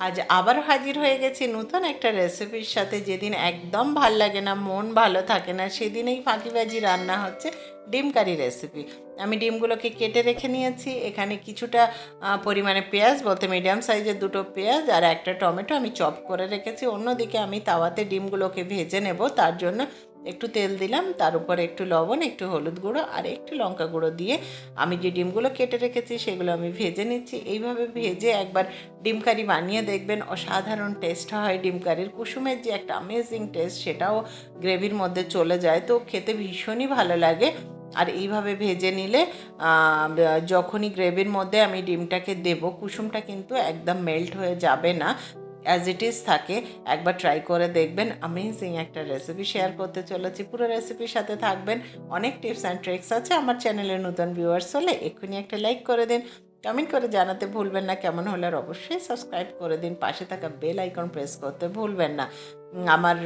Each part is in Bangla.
আজ আবার হাজির হয়ে গেছি নতুন একটা রেসিপির সাথে। যেদিন একদম ভালো লাগে না, মন ভালো থাকে না সেদিন এই ফাঁকিবাজি রান্না হচ্ছে ডিম কারি রেসিপি আমি ডিমগুলোকে কেটে রেখে নিয়েছি। এখানে কিছুটা পরিমাণে পেঁয়াজ, বলতে মিডিয়াম সাইজের দুটো পেঁয়াজ আর একটা টমেটো আমি চপ করে রেখেছি। অন্যদিকে আমি তাওয়াতে ডিমগুলোকে ভেজে নেব। তার জন্য একটু তেল দিলাম, তার উপরে একটু লবণ, একটু হলুদ গুঁড়ো আর একটু লঙ্কা গুঁড়ো দিয়ে আমি যে ডিমগুলো কেটে রেখেছি সেগুলো আমি ভেজে নিচ্ছি। এইভাবে ভেজে একবার ডিম কারি বানিয়ে দেখবেন, অসাধারণ টেস্ট হয়। ডিম কারির কুসুমের যে একটা অ্যামেজিং টেস্ট সেটাও গ্রেভির মধ্যে চলে যায়। তো খেতে ভীষণই ভালো লাগে। আর এইভাবে ভেজে নিলে যখনই গ্রেভির মধ্যে আমি ডিমটাকে দেব, কুসুমটা কিন্তু একদম মেল্ট হয়ে যাবে না। অ্যাজ ইট ইজ থাকে। একবার ট্রাই করে দেখবেন। আমেজিং একটা রেসিপি শেয়ার করতে চলেছি। পুরো রেসিপির সাথে থাকবেন। অনেক টিপস অ্যান্ড ট্রিক্স আছে। আমার চ্যানেলে নতুন ভিউয়ার্স হলে এক্ষুনি একটা লাইক করে দিন। কমেন্ট করে জানাতে ভুলবেন না। কেমন হলে আর অবশ্যই সাবস্ক্রাইব করে দিন। পাশে থাকা বেল আইকন প্রেস করতে ভুলবেন না। আমার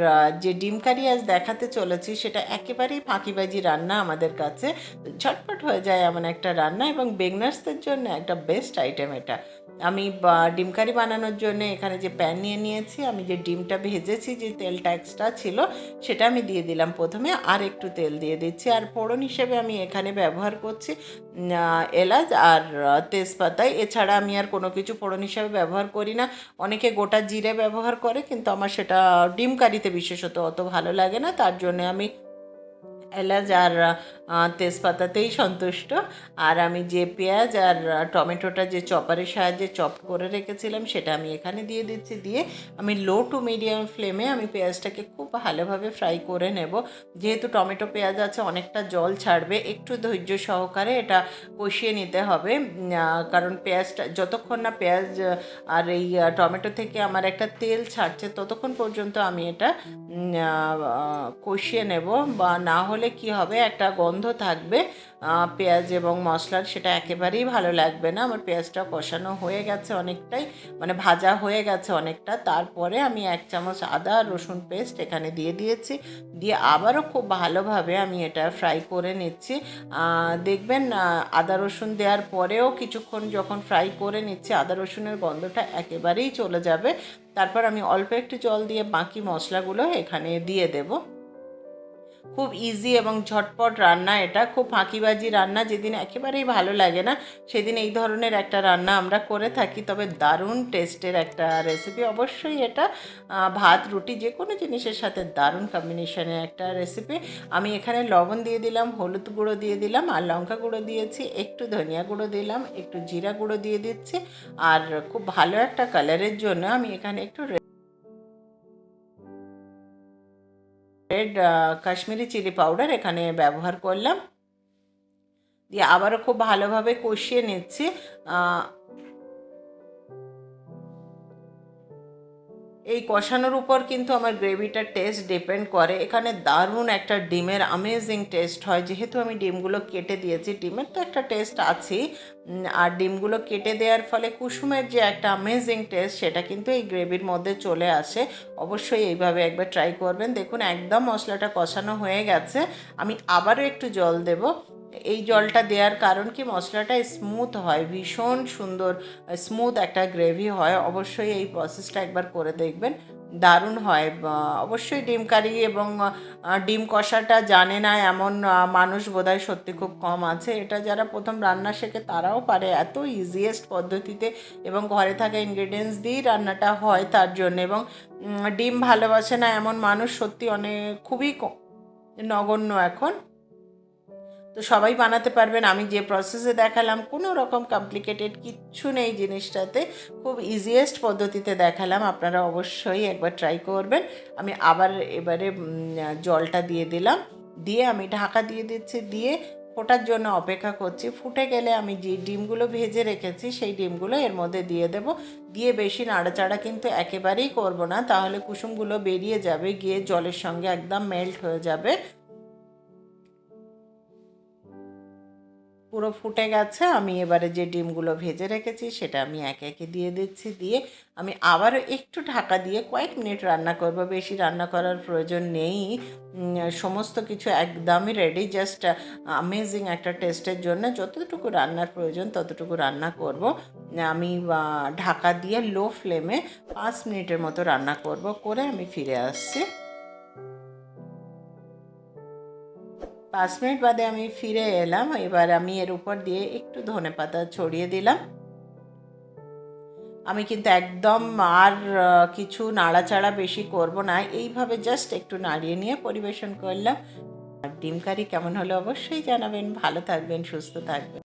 যে ডিম কারি আজ দেখাতে চলেছি, সেটা একেবারেই ফাঁকিবাজি রান্না আমাদের কাছে। ঝটপট হয়ে যায় এমন একটা রান্না এবং বেগনার্সদের জন্য একটা বেস্ট আইটেম এটা। আমি ডিম কারি বানানোর জন্য এখানে যে প্যান নিয়ে নিয়েছি, আমি যে ডিমটা ভেজেছি, যে তেলটা এক্সট্রা ছিল, সেটা আমি দিয়ে দিলাম প্রথমে, আর একটু তেল দিয়ে দিচ্ছি। আর ফোড়ন হিসেবে আমি এখানে ব্যবহার করছি এলাচ আর তেজপাতা। এছাড়া আমি আর কোনো কিছু ফোড়ন হিসেবে ব্যবহার করি না। অনেকে গোটা জিরে ব্যবহার করে, কিন্তু আমার সেটা ডিম কারিতে বিশেষত অত ভালো লাগে না। তার জন্য আমি এলাচ আর তেজপাতাতেই সন্তুষ্ট। আর আমি যে পেঁয়াজ আর টমেটোটা যে চপারের সাহায্যে চপ করে রেখেছিলাম, সেটা আমি এখানে দিয়ে দিচ্ছি। দিয়ে আমি লো টু মিডিয়াম ফ্লেমে আমি পেঁয়াজটাকে খুব ভালোভাবে ফ্রাই করে নেব। যেহেতু টমেটো পেঁয়াজ আছে, অনেকটা জল ছাড়বে। একটু ধৈর্য সহকারে এটা কষিয়ে নিতে হবে। কারণ পেঁয়াজটা, যতক্ষণ না পেঁয়াজ আর এই টমেটো থেকে আমার একটা তেল ছাড়ছে, ততক্ষণ পর্যন্ত আমি এটা কষিয়ে নেব। বা না হলে কি হবে, একটা গন্ধ থাকবে পেঁয়াজ এবং মশলার সেটা একেবারেই ভালো লাগবে না। আমার পেঁয়াজটা কষানো হয়ে গেছে অনেকটাই মানে ভাজা হয়ে গেছে অনেকটা। তারপরে আমি এক চামচ আদা রসুন পেস্ট এখানে দিয়ে দিয়েছি। দিয়ে আবারও খুব ভালোভাবে আমি এটা ফ্রাই করে নিচ্ছি। দেখবেন আদা রসুন দেওয়ার পরেও কিছুক্ষণ যখন ফ্রাই করে নিচ্ছি, আদা রসুনের গন্ধটা একেবারেই চলে যাবে। তারপর আমি অল্প একটু জল দিয়ে বাকি মশলাগুলো এখানে দিয়ে দেবো। খুব ইজি এবং ঝটপট রান্না এটা। খুব ফাঁকিবাজি রান্না যেদিন একেবারেই ভালো লাগে না, সেদিন এই ধরনের একটা রান্না আমরা করে থাকি। তবে দারুণ টেস্টের একটা রেসিপি অবশ্যই এটা। ভাত, রুটি যে কোনো জিনিসের সাথে দারুণ কম্বিনেশনের একটা রেসিপি আমি এখানে লবণ দিয়ে দিলাম, হলুদ গুঁড়ো দিয়ে দিলাম, আর লঙ্কা গুঁড়ো দিয়েছি, একটু ধনিয়া গুঁড়ো দিলাম, একটু জিরা গুঁড়ো দিয়ে দিচ্ছি। আর খুব ভালো একটা কালারের জন্য আমি এখানে একটু রেড কাশ্মীরি চিলি পাউডার এখানে ব্যবহার করলাম। দিয়ে আবারও খুব ভালোভাবে কষিয়ে নিচ্ছি। এই কষানোর উপর কিন্তু আমার গ্রেভিটার টেস্ট ডিপেন্ড করে। এখানে দারুণ একটা ডিমের আমেজিং টেস্ট হয়। যেহেতু আমি ডিমগুলো কেটে দিয়েছি, ডিমের তো একটা টেস্ট আছেই। আর ডিমগুলো কেটে দেওয়ার ফলে কুসুমের যে একটা আমেজিং টেস্ট সেটা কিন্তু এই গ্রেভির মধ্যে চলে আসে। অবশ্যই এইভাবে একবার ট্রাই করবেন। দেখুন, একদম মশলাটা কষানো হয়ে গেছে। আমি আবারও একটু জল দেব। এই জলটা দেওয়ার কারণ কি? মশলাটা স্মুথ হয়, ভীষণ সুন্দর স্মুথ একটা গ্রেভি হয়। অবশ্যই এই প্রসেসটা একবার করে দেখবেন। দারুণ হয়। অবশ্যই ডিম কারি এবং ডিম কষাটা জানে না এমন মানুষ বোধহয় সত্যি খুব কম আছে। এটা যারা প্রথম রান্না শেখে তারাও পারে। এত ইজিয়েস্ট পদ্ধতিতে এবং ঘরে থাকা ইনগ্রেডিয়েন্টস দিয়েই রান্নাটা হয় তার জন্য। এবং ডিম ভালোবাসে না এমন মানুষ সত্যি অনেক, খুবই নগণ্য এখন। তো সবাই বানাতে পারবেন। আমি যে প্রসেসে দেখালাম, কোনো রকম কমপ্লিকেটেড কিচ্ছু নেই জিনিসটাতে। খুব ইজিয়েস্ট পদ্ধতিতে দেখালাম। আপনারা অবশ্যই একবার ট্রাই করবেন। আমি আবার এবারে জলটা দিয়ে দিলাম। দিয়ে আমি ঢাকা দিয়ে দিচ্ছি। দিয়ে ফোটার জন্য অপেক্ষা করছি। ফুটে গেলে আমি যে ডিমগুলো ভেজে রেখেছি, সেই ডিমগুলো এর মধ্যে দিয়ে দেব। দিয়ে বেশি নাড়াচাড়া কিন্তু একেবারেই করব না। তাহলে কুসুমগুলো বেরিয়ে যাবে, গিয়ে জলের সঙ্গে একদম মেল্ট হয়ে যাবে। পুরো ফুটে গেছে, আমি এবারে যে ডিমগুলো ভেজে রেখেছি সেটা আমি একে একে দিয়ে দিচ্ছি, দিয়ে আমি আবারও একটু ঢাকা দিয়ে কয়েক মিনিট রান্না করব, বেশি রান্না করার প্রয়োজন নেই। সমস্ত কিছু একদমই রেডি জাস্ট আমেজিং একটা টেস্টের জন্য যতটুকু রান্নার প্রয়োজন ততটুকু রান্না করব। আমি ঢাকা দিয়ে লো ফ্লেমে পাঁচ মিনিটের মতো রান্না করব, করে আমি ফিরে আসছি। পাঁচ মিনিট বাদে আমি ফিরে এলাম। এবার আমি এর উপর দিয়ে একটু ধনে পাতা ছড়িয়ে দিলাম। আমি কিন্তু একদম আর কিছু নাড়াচাড়া বেশি করব না। এইভাবে জাস্ট একটু নাড়িয়ে নিয়ে পরিবেশন করলাম। আর ডিম কারি কেমন হলো অবশ্যই জানাবেন। ভালো থাকবেন, সুস্থ থাকবেন।